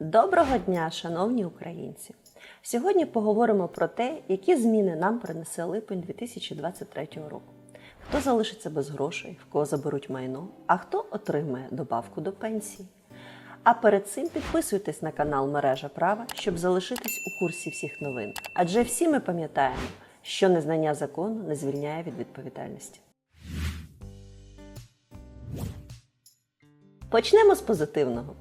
Доброго дня, шановні українці! Сьогодні поговоримо про те, які зміни нам принесе липень 2023 року. Хто залишиться без грошей, в кого заберуть майно, а хто отримає добавку до пенсії. А перед цим підписуйтесь на канал Мережа Права, щоб залишитись у курсі всіх новин. Адже всі ми пам'ятаємо, що незнання закону не звільняє від відповідальності. Почнемо з позитивного.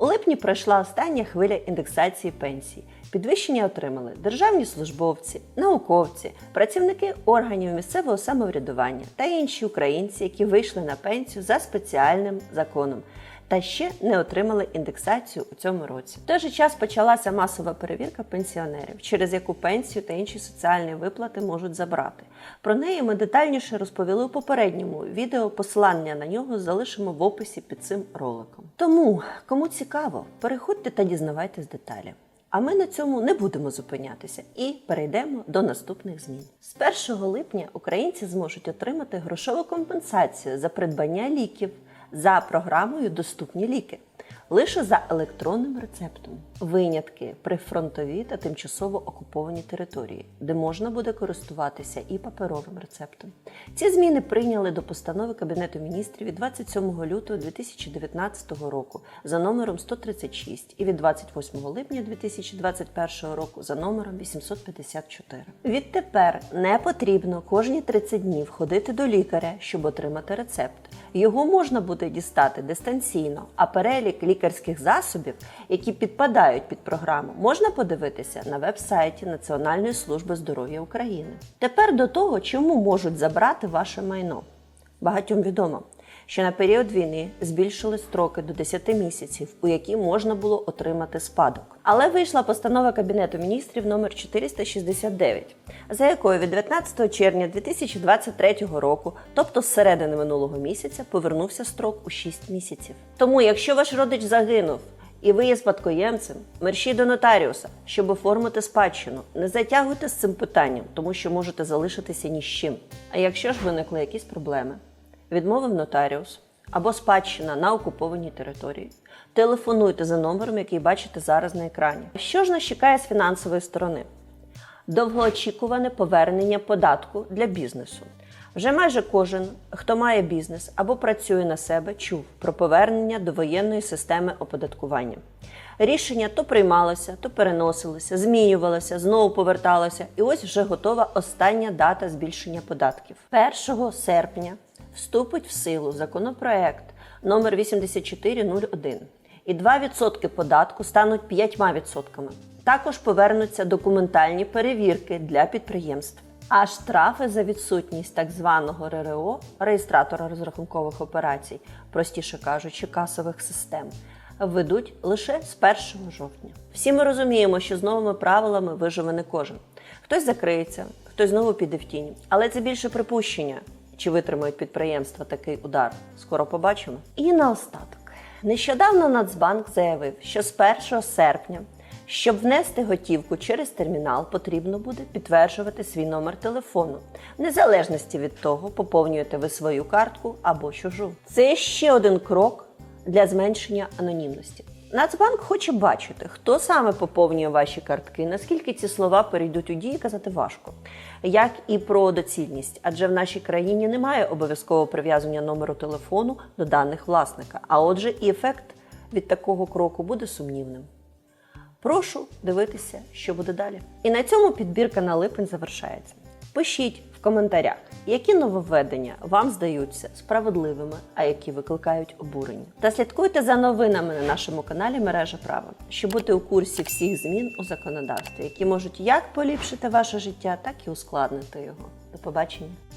У липні пройшла остання хвиля індексації пенсій. Підвищення отримали державні службовці, науковці, працівники органів місцевого самоврядування та інші українці, які вийшли на пенсію за спеціальним законом. Та ще не отримали індексацію у цьому році. В той же час почалася масова перевірка пенсіонерів, через яку пенсію та інші соціальні виплати можуть забрати. Про неї ми детальніше розповіли у попередньому відео. Посилання на нього залишимо в описі під цим роликом. Тому, кому цікаво, переходьте та дізнавайтесь деталі. А ми на цьому не будемо зупинятися і перейдемо до наступних змін. З 1 липня українці зможуть отримати грошову компенсацію за придбання ліків за програмою Доступні ліки лише за електронним рецептом. Винятки прифронтові та тимчасово окуповані території, де можна буде користуватися і паперовим рецептом. Ці зміни прийняли до постанови Кабінету міністрів від 27 лютого 2019 року за номером 136 і від 28 липня 2021 року за номером 854. Відтепер не потрібно кожні 30 днів ходити до лікаря, щоб отримати рецепт. Його можна буде дістати дистанційно, а перелік лікарських засобів, які підпадають під програму, можна подивитися на веб-сайті Національної служби здоров'я України. Тепер до того, чому можуть забрати ваше майно. Багатьом відомо, що на період війни збільшили строки до 10 місяців, у які можна було отримати спадок. Але вийшла постанова Кабінету міністрів номер 469, за якою від 19 червня 2023 року, тобто з середини минулого місяця, повернувся строк у 6 місяців. Тому, якщо ваш родич загинув, і ви є спадкоємцем, мерщій до нотаріуса, щоб оформити спадщину. Не затягуйте з цим питанням, тому що можете залишитися ні з чим. А якщо ж виникли якісь проблеми, відмовив нотаріус або спадщина на окупованій території, телефонуйте за номером, який бачите зараз на екрані. Що ж нас чекає з фінансової сторони? Довгоочікуване повернення податку для бізнесу. Вже майже кожен, хто має бізнес або працює на себе, чув про повернення до воєнної системи оподаткування. Рішення то приймалося, то переносилося, змінювалося, знову поверталося, і ось вже готова остання дата збільшення податків. 1 серпня вступить в силу законопроект номер 8401 і 2% податку стануть 5%. Також повернуться документальні перевірки для підприємств. А штрафи за відсутність так званого РРО реєстратора розрахункових операцій, простіше кажучи, касових систем, введуть лише з 1 жовтня. Всі ми розуміємо, що з новими правилами виживе не кожен. Хтось закриється, хтось знову піде в тінь. Але це більше припущення, чи витримають підприємства такий удар. Скоро побачимо. І наостаток. Нещодавно Нацбанк заявив, що з 1 серпня щоб внести готівку через термінал, потрібно буде підтверджувати свій номер телефону, в незалежності від того, поповнюєте ви свою картку або чужу. Це ще один крок для зменшення анонімності. Нацбанк хоче бачити, хто саме поповнює ваші картки, наскільки ці слова перейдуть у дії, казати важко, як і про доцільність, адже в нашій країні немає обов'язкового прив'язання номеру телефону до даних власника. А отже, і ефект від такого кроку буде сумнівним. Прошу дивитися, що буде далі. І на цьому підбірка на липень завершається. Пишіть в коментарях, які нововведення вам здаються справедливими, а які викликають обурення. Та слідкуйте за новинами на нашому каналі Мережа Права, щоб бути у курсі всіх змін у законодавстві, які можуть як поліпшити ваше життя, так і ускладнити його. До побачення!